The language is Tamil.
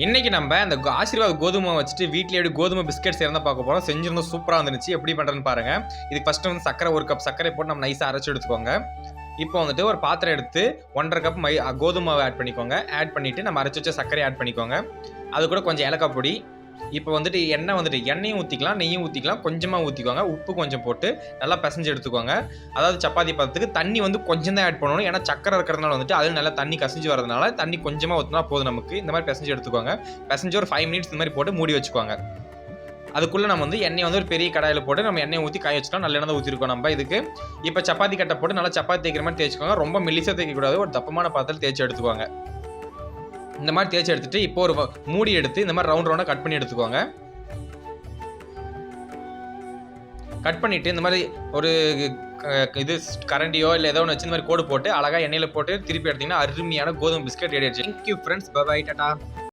இன்றைக்கி நம்ம அந்த ஆசீர்வாத் கோதுமை வச்சுட்டு வீட்டில் எப்படி கோதுமை பிஸ்கெட் சேர்ந்தால் பார்க்க போகிறோம் செஞ்சிருந்தோம் சூப்பராக இருந்துச்சு. எப்படி பண்றதுன்னு பாருங்கள் இதுக்கு ஃபஸ்ட்டு வந்து சக்கரை ஒரு கப் சர்க்கரை போட்டு நம்ம நைஸாக அரைச்சி எடுத்துக்கோங்க. இப்போ வந்துட்டு ஒரு பாத்திரம் எடுத்து ஒன்றரை கப் மை கோதுமாவை ஆட் பண்ணிக்கோங்க. ஆட் பண்ணிவிட்டு நம்ம அரைச்சி வச்ச சர்க்கரை ஆட் பண்ணிக்கோங்க. அது கூட கொஞ்சம் ஏலக்காய் பொடி இப்போ வந்துட்டு எண்ணெய் வந்துட்டு எண்ணெயும் ஊற்றிக்கலாம் நெய்யும் ஊற்றிக்கலாம் கொஞ்சமாக ஊற்றிக்கோங்க உப்பு கொஞ்சம் போட்டு நல்லா பிசைஞ்சு எடுத்துக்கோங்க. அதாவது சப்பாத்தி பதத்துக்கு தண்ணி வந்து கொஞ்சம் தான் ஆட் பண்ணணும். ஏன்னா சக்கரை இருக்கிறதுனால வந்துட்டு அதில் நல்லா தண்ணி கசிஞ்சு வரதுனால தண்ணி கொஞ்சமாக ஊற்றினா போதும் நமக்கு. இந்த மாதிரி பிசைஞ்சு எடுத்துக்கோங்க. பிசைஞ்சு ஒரு ஃபைவ் மினிட்ஸ் இந்த மாதிரி போட்டு மூடி வச்சுக்கோங்க. அதுக்குள்ளே நம்ம வந்து எண்ணெய் வந்து ஒரு பெரிய கடாயில் போட்டு நம்ம எண்ணெய் ஊற்றி காய வச்சுக்கலாம் நல்ல எண்ணெய் தான் ஊற்றிருக்கோம் நம்ம இதுக்கு. இப்போ சப்பாத்தி கட்டை போட்டு நல்லா சப்பாத்தி தேய்க்கிற மாதிரி தேய்ச்சிக்கோங்க. ரொம்ப மெல்லிசாக தேய்க்கக்கூடாது. ஒரு தப்பமான பாத்திரத்தில் தேய்ச்சி எடுத்துக்கோங்க. இந்த மாதிரி தேய்ச்சி எடுத்துட்டு இப்போ ஒரு மூடி எடுத்து இந்த மாதிரி ரவுண்ட் ரவுண்டாக கட் பண்ணி எடுத்துக்கோங்க. கட் பண்ணிவிட்டு இந்த மாதிரி ஒரு இது கரண்டியோ இல்லை ஏதோ ஒன்று வச்சு இந்த மாதிரி கோடு போட்டு அழகாக எண்ணெயில் போட்டு திருப்பி எடுத்தீங்கன்னா அருமையான கோதுமை பிஸ்கட் ரெடி ஆயிடுச்சு. Thank you friends bye tata